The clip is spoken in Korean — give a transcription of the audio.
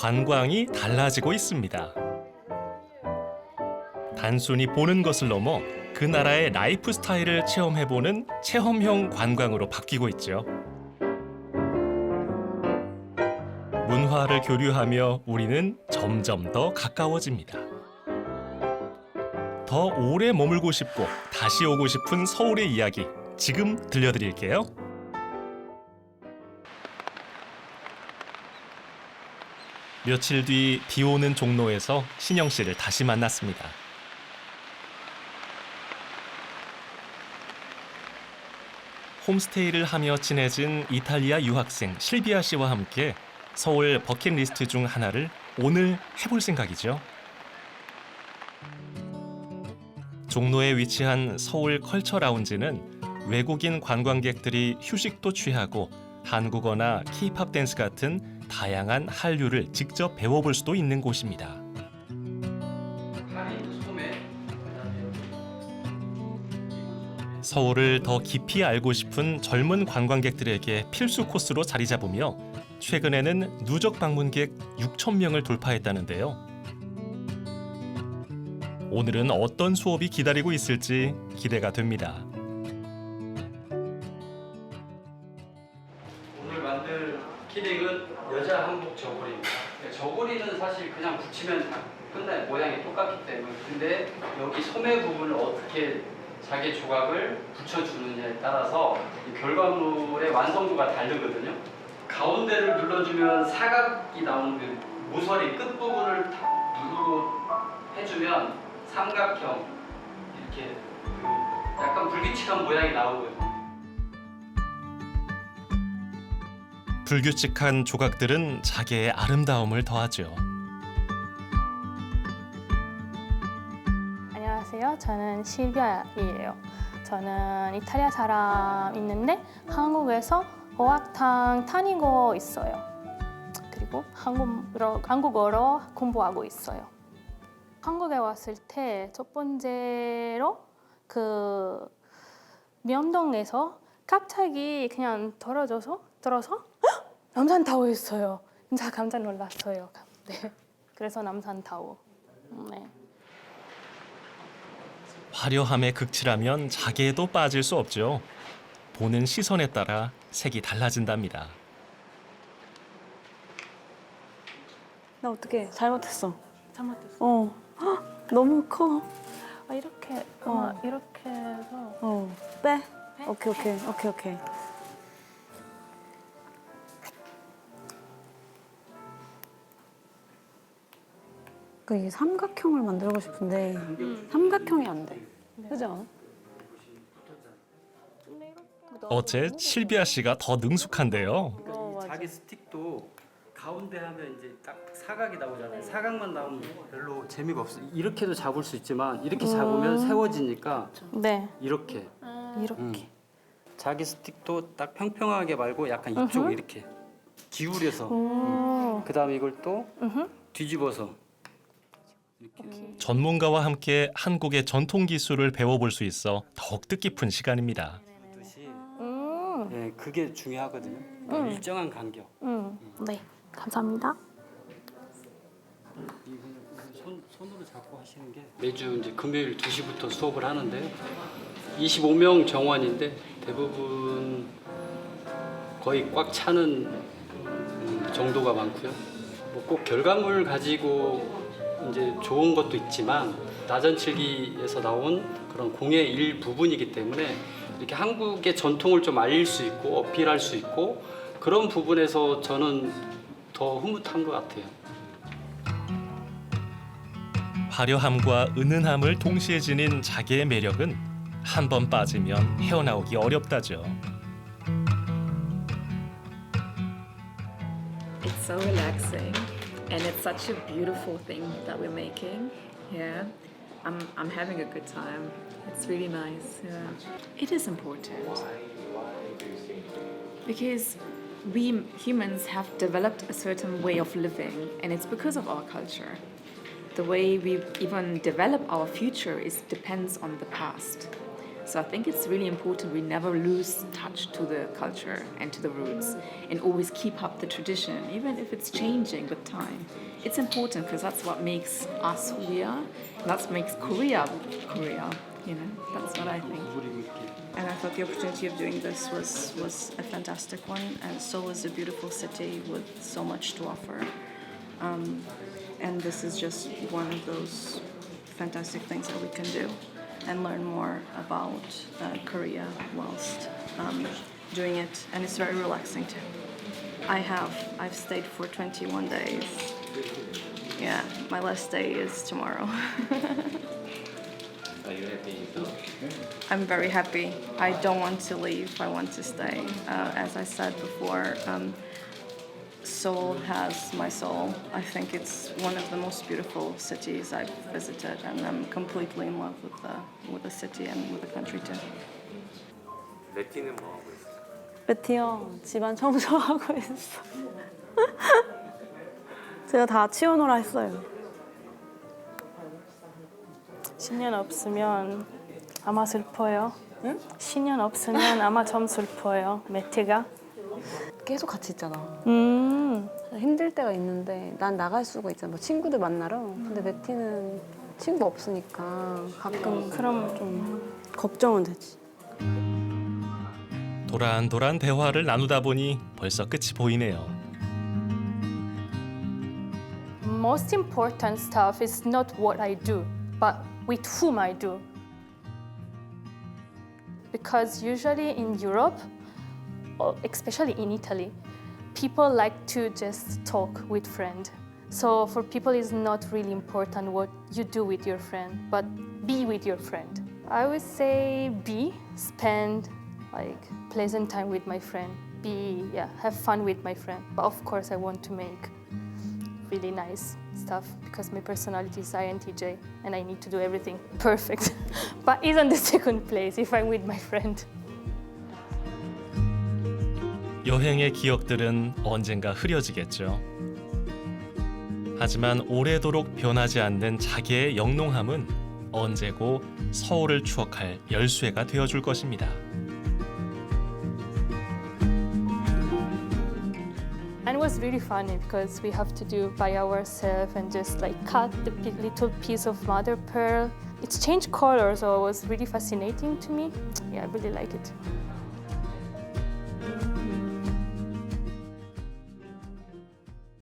관광이 달라지고 있습니다. 단순히 보는 것을 넘어 그 나라의 라이프 스타일을 체험해보는 체험형 관광으로 바뀌고 있죠. 문화를 교류하며 우리는 점점 더 가까워집니다. 더 오래 머물고 싶고 다시 오고 싶은 서울의 이야기 지금 들려드릴게요. 며칠 뒤 비 오는 종로에서 신영 씨를 다시 만났습니다. 홈스테이를 하며 친해진 이탈리아 유학생 실비아 씨와 함께 서울 버킷리스트 중 하나를 오늘 해볼 생각이죠. 종로에 위치한 서울 컬처 라운지는 외국인 관광객들이 휴식도 취하고 한국어나 케이팝 댄스 같은 다양한 한류를 직접 배워볼 수도 있는 곳입니다. 서울을 더 깊이 알고 싶은 젊은 관광객들에게 필수 코스로 자리 잡으며 최근에는 누적 방문객 6천 명을 돌파했다는데요. 오늘은 어떤 수업이 기다리고 있을지 기대가 됩니다. 오늘 만들 키링은 여자 한복 저고리입니다. 네, 저고리는 사실 그냥 붙이면 다 끝나요. 모양이 똑같기 때문에. 근데 여기 소매 부분을 어떻게 자기 조각을 붙여주느냐에 따라서 이 결과물의 완성도가 다르거든요. 가운데를 눌러주면 사각이 나오는데 모서리 끝부분을 탁 누르고 해주면 삼각형 이렇게 그 약간 불규칙한 모양이 나오거든요. 불규칙한 조각들은 자개의 아름다움을 더하죠. 안녕하세요. 저는 실비아이에요. 저는 이탈리아 사람 있는데 한국에서 어학당 다니고 있어요. 그리고 한국어로, 한국어로 공부하고 있어요. 한국에 왔을 때 첫 번째로 그 명동에서 갑자기 그냥 떨어져서 들어서 헉! 남산타워 있어요. 진짜 깜짝 놀랐어요. 네. 그래서 남산타워. 네. 화려함에 극치라면 자개에도 빠질 수 없죠. 보는 시선에 따라 색이 달라진답니다. 나 어떻게 잘못했어. 잘못했어. 어. 헉, 너무 커. 아, 이렇게 어. 어. 이렇게 해서 어. 빼. 오케이 오케이 오케이 오케이. 그 이게 삼각형을 만들고 싶은데 삼각형이 안 돼. 그지 않아? 어째 실비아 씨가 더 능숙한데요. 어, 맞아. 자기 스틱도 가운데 하면 이제 딱 사각이 나오잖아요. 사각만 나오면 별로 재미가 없어. 이렇게도 잡을 수 있지만 이렇게 잡으면 세워지니까 네 이렇게 이렇게 음. 자기 스틱도 딱 평평하게 말고 약간 이쪽 으흠. 이렇게 기울여서 오. 그다음에 이걸 또. 뒤집어서 전문가와 함께 한국의 전통 기술을 배워볼 수 있어 더욱 뜻깊은 시간입니다. 듯이 음. 예, 그게 중요하거든요. 음. 일정한 간격. 음. 네 감사합니다. 이 손, 손으로 잡고 하시는 게 매주 이제 금요일 2시부터 수업을 하는데요. 25명 정원인데 대부분 거의 꽉 차는 음, 정도가 많고요. 뭐 꼭 결과물 가지고 이제 좋은 것도 있지만 나전칠기에서 나온 그런 공의 일부분이기 때문에 이렇게 한국의 전통을 좀 알릴 수 있고 어필할 수 있고 그런 부분에서 저는 더 흐뭇한 것 같아요. 화려함과 은은함을 동시에 지닌 자개의 매력은 한 번 빠지면 헤어나오기 어렵다죠. It's so relaxing and it's such a beautiful thing that we're making. Yeah. I'm I'm having a good time. It's really nice. Yeah. It is important. Because we humans have developed a certain way of living and it's because of our culture. The way we even develop our future is depends on the past. So I think it's really important we never lose touch to the culture and to the roots and always keep up the tradition, even if it's changing with time. It's important because that's what makes us who we are. That's what makes Korea Korea. You know, that's what I think. And I thought the opportunity of doing this was, was a fantastic one. And Seoul is a beautiful city with so much to offer. Um, and this is just one of those fantastic things that we can do and learn more about uh, Korea whilst um, doing it. And it's very relaxing too. I have. I've stayed for 21 days. Yeah, my last day is tomorrow. Are you happy? I'm very happy. I don't want to leave. I want to stay. Uh, as I said before, um, Seoul has my soul. I think it's one of the most beautiful cities I've visited, and I'm completely in love with the with the city and with the country too. 레티는 뭐 하고 있어요? 베티요 집안 청소하고 있어. 제가 다 치워놓으라 했어요. 10년 없으면 아마 슬퍼요. 10년 없으면 아마 좀 슬퍼요. 매트가. 계속 같이 있잖아. 음. 힘들 때가 있는데 난 나갈 수가 있잖아. 뭐 친구들 만나러. 근데 베티는 친구 없으니까 가끔 그럼 좀 걱정은 되지. 도란도란 대화를 나누다 보니 벌써 끝이 보이네요. most important stuff is not what I do, but with whom I do. Because usually in Europe, especially in Italy, people like to just talk with friend. So for people it's not really important what you do with your friend, but be with your friend. I would say be, spend like pleasant time with my friend. Be yeah, have fun with my friend. But of course I want to make really nice stuff because my personality is INTJ and I need to do everything perfect. but it's on the second place if I'm with my friend. 여행의 기억들은 언젠가 흐려지겠죠. 하지만 오래도록 변하지 않는 자기의 영롱함은 언제고 서울을 추억할 열쇠가 되어줄 것입니다.